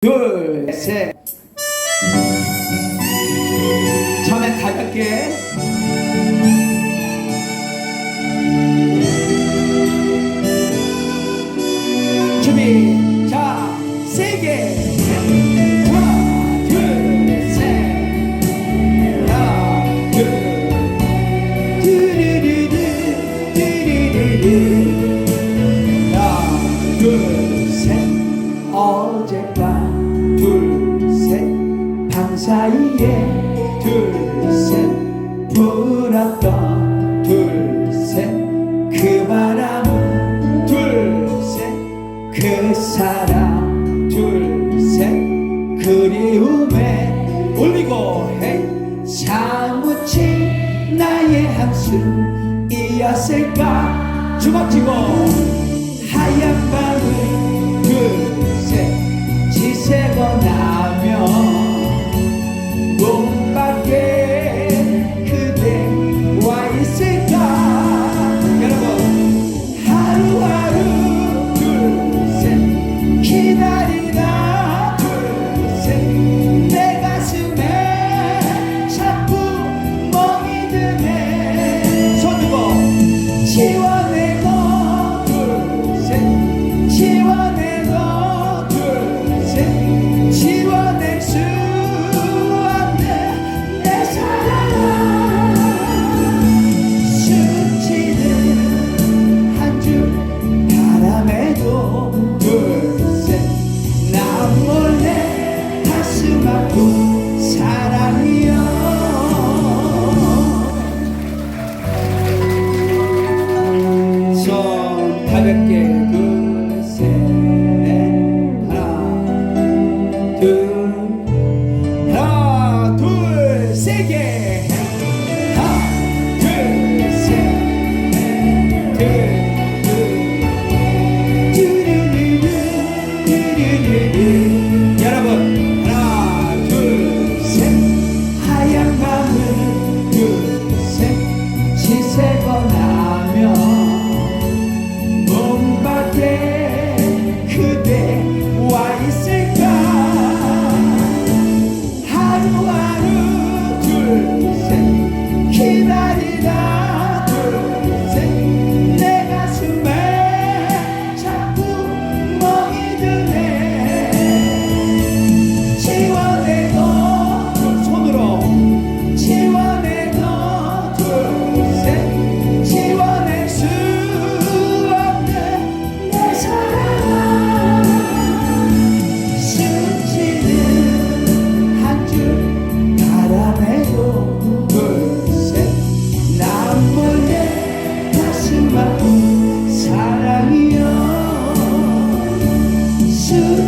둘, 셋. 사이에 둘셋 불었던 둘셋 그 바람은 둘셋 그 사람 둘셋 그리움에 울리고 해. 사무치 나의 한숨이었을까? 주먹 쥐고 하얀 밤을 다볍게 그세 하나 둘. to